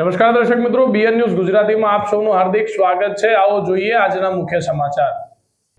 નમસ્કાર દર્શક મિત્રો બીએન ન્યૂઝ ગુજરાતીમાં આપ સૌનું હાર્દિક સ્વાગત છે. આવો જોઈએ આજના મુખ્ય સમાચાર.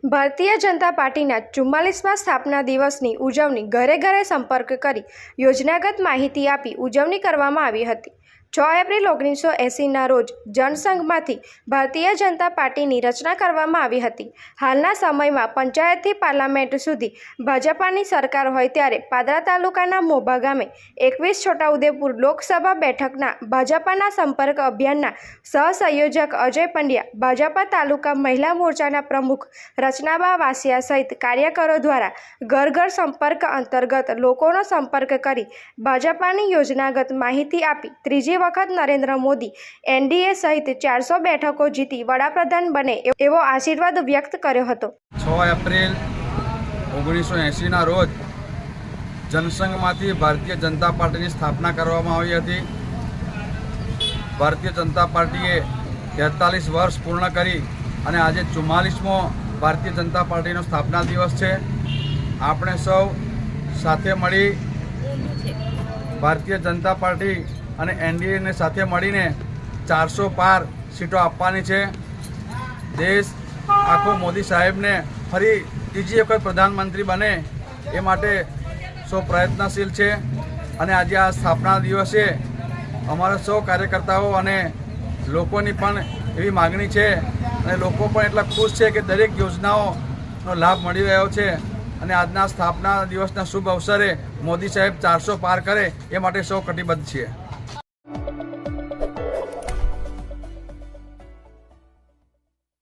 ભારતીય જનતા પાર્ટીના ચુમ્માલીસમાં સ્થાપના દિવસની ઉજવણી ઘરે ઘરે સંપર્ક કરી યોજનાગત માહિતી આપી ઉજવણી કરવામાં આવી હતી. છ એપ્રિલ ઓગણીસો એંસીના રોજ જનસંઘમાંથી ભારતીય જનતા પાર્ટીની રચના કરવામાં આવી હતી. હાલના સમયમાં પંચાયતથી પાર્લામેન્ટ સુધી ભાજપાની સરકાર હોય ત્યારે પાદરા તાલુકાના મોભા ગામે એકવીસ છોટાઉદેપુર લોકસભા બેઠકના ભાજપાના સંપર્ક અભિયાનના સહસંયોજક અજય પંડ્યા ભાજપા તાલુકા મહિલા મોરચાના પ્રમુખ રચનાબા વાસિયા સહિત કાર્યકરો દ્વારા ઘર ઘર સંપર્ક અંતર્ગત લોકોનો સંપર્ક કરી ભાજપાની યોજનાગત માહિતી આપી ત્રીજી વખત નરેન્દ્ર મોદી એનડીએ સહિત ચારસો બેઠકો જીતી વડાપ્રધાન બને એવો આશીર્વાદ વ્યક્ત કર્યો હતો. છ એપ્રિલ ઓગણીસો એંસીના રોજ જનસંઘમાંથી ભારતીય જનતા પાર્ટીની સ્થાપના કરવામાં આવી હતી. ભારતીય જનતા પાર્ટીએ તેતાલીસ વર્ષ પૂર્ણ કરી અને આજે ચુમ્માલીસમો ભારતીય જનતા પાર્ટીનો સ્થાપના દિવસ છે. આપણે સૌ સાથે મળી ભારતીય જનતા પાર્ટી અને એનડીએને સાથે મળીને ચારસો પાર સીટો આપવાની છે. દેશ આખો મોદી સાહેબને ફરી ત્રીજી વખત પ્રધાનમંત્રી બને એ માટે સૌ પ્રયત્નશીલ છે. અને આજે આ સ્થાપના દિવસે અમારા સૌ કાર્યકર્તાઓ અને લોકોની પણ એવી માગણી છે. અને લોકો પણ એટલા ખુશ છે કે દરેક યોજનાઓનો લાભ મળી રહ્યો છે. અને આજના સ્થાપના દિવસના શુભ અવસરે મોદી સાહેબ ચારસો પાર કરે એ માટે સૌ કટિબદ્ધ છીએ.